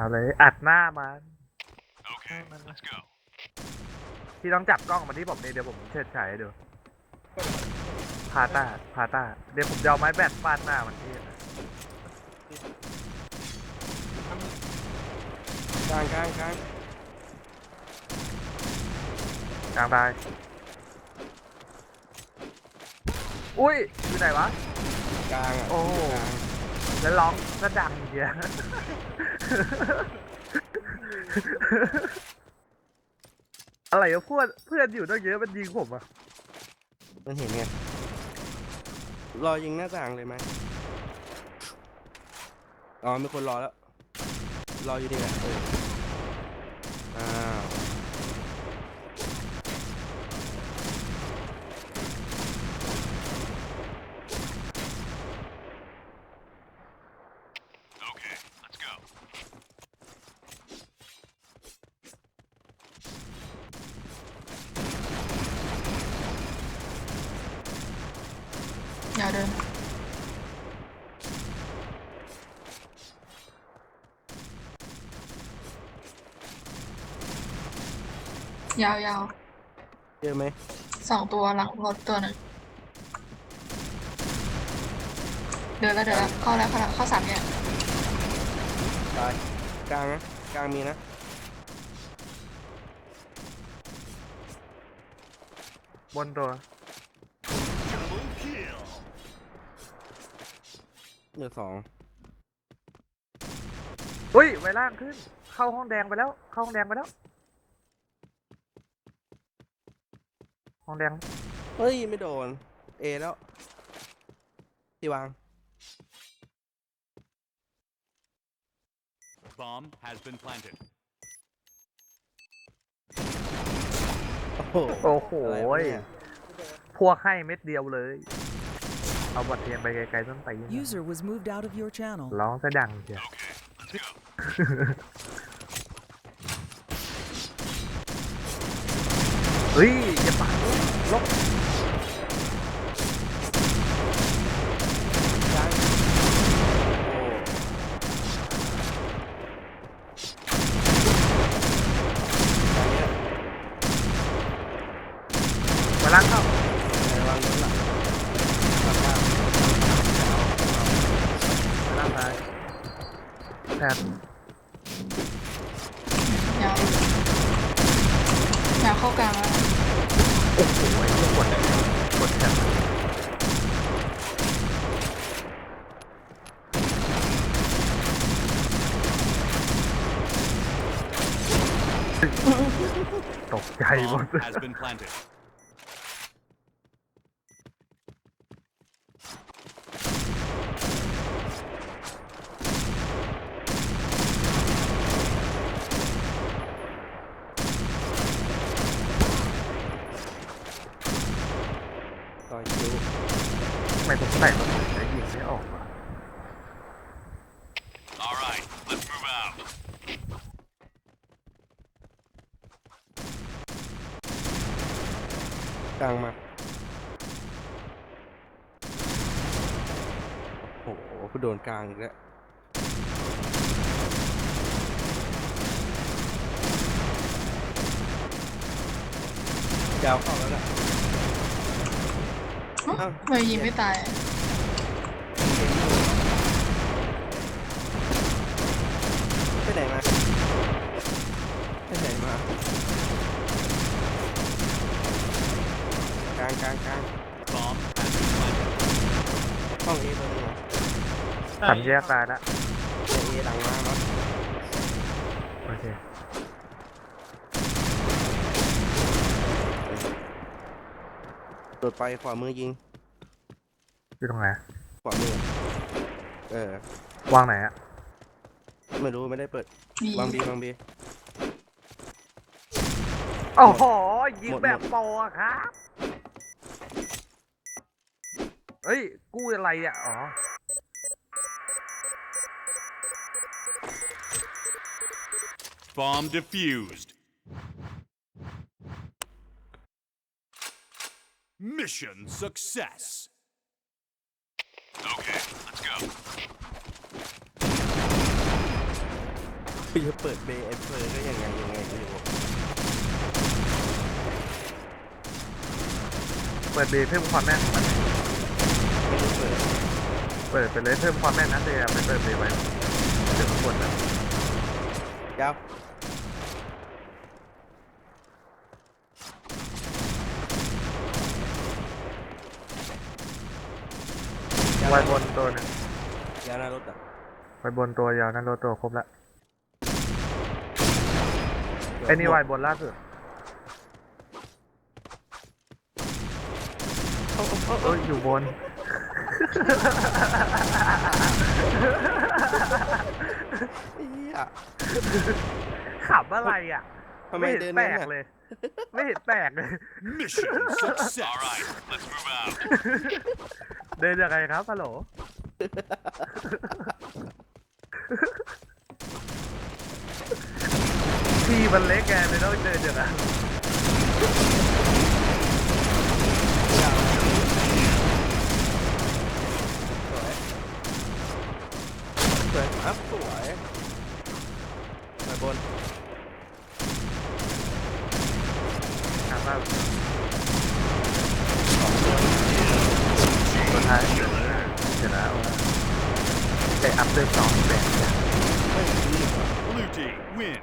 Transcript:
เอาเลยอัดหน้ามัน Okay, let's go. พี่ต้องจับกล้องมาที่ผมนี่เดี๋ยวผมเชิดฉายให้ดูพาต้าพาต้าเดี๋ยวผมจะเอาไม้แบตฟาดหน้ามันที่กลางกลางกลางกลางตายอุ้ยอยู่ไหนวะกลางอะโอ้ แล้วร้องก็ดังเชียอะไรวะเพื่อนเพื่อนอยู่ตั้งเยอะมันยิงผมอะมันเห็นไงรอยิงหน้าต่างเลยไหมอ๋อมีคนรอแล้ว รออยู่นี่แหละเอออ้าว Okay, let's go. อย่าเดินยาวยาวเยอะไหมสองตัวหลังรถตัวหนึ่งเดินแล้วเดินแล้วเข้าแล้วเข้าแล้วเข้าสามแยกตายกลางนะกลางมีนะบนตัว เหลือสองอุ้ยไวล่างขึ้น เข้าห้องแดงไปแล้ว เข้าห้องแดงไปแล้ว ห้องแดง เฮ้ย ไม่โดน เอแล้วที่วาง Bomb has been planted. โอ้โหโอ้โห อะไรวะเนี่ย พวกให้เม็ดเดียวเลย เอาบทเรียนไปไกลๆต้นไป User was moved out of your channel. ร้องซะดังเชียว Okay, let's go. เฮ้ยอย่าปังลบ กลางโอ้กลางเนี่ย ไวล่างเข้า ระวังนู้นล่ะกลางกลาง ไวล่างตาย แทนยาวยาวเข้ากลางแล้วโอ้โหไอ้พวกกดกดแทนตกใจหมด Bomb has been planted. ต่อยคิว ทำไมผมใส่รถถึงจะยิงไม่ออกวะ All right, let's move out. กลางมาโอ้โหกูโดนกลางอีกแล้วยาวเข้าแล้วแหละฮะอ้าวทำไมยิงไม่ตาย ไปไหนมาไปไหนมา กลางกลางกลาง Bomb has been planted. ห้องเอตัวนึงเหรอสามแยกตายแล้วเอเอหลังมาเนาะโอเคโดดไปขวามือยิงอยู่ตรงไหนขวามือ เออ วางไหนอะไม่รู้ไม่ได้เปิดมีวางบีวางบี โอ้โหยิงหมดแบบหมดโปรอะครับ เฮ้ย กู้อะไรอะ อ๋อ Bomb defused. Mission success. Okay, let's go. จะเปิดเบย์เอฟเฟอร์ก็ยังไงยังไงไม่รู้เปิดเบรเพิ่มความแม่นของมันไม่ได้ เปิดเปิดไปเลยเพิ่มความแม่นนะแต่อย่าไม่เปิดเบรไว้เดี๋ยวมันกดนะยาวไว้บนตัวหนึงยาวหน้ารถอะไว้บนตัวยาวนั่นรถตัวครบละไอ้นี่ไว้บนล่าสุดเอ้ยอยู่บน เหี้ยขับอะไรอะ ทำไมไม่เห็นเดินแปลนั่นกอะเลย ไม่เห็นแปลกเลย Mission success. All right, let's move out. เดินยังไงครับฮัลโหลที่มันเล็กแกเลยต้องเดินอย่างนั้น ยาวสวยสวย ครับ สวยไปบนถามว่าสุดท้ายเดี๋ยวนะเดี๋ยวนะว่าแต่อัพเดทสองแบบเนี่ยเฮ้ยดีกว่า Blue team win.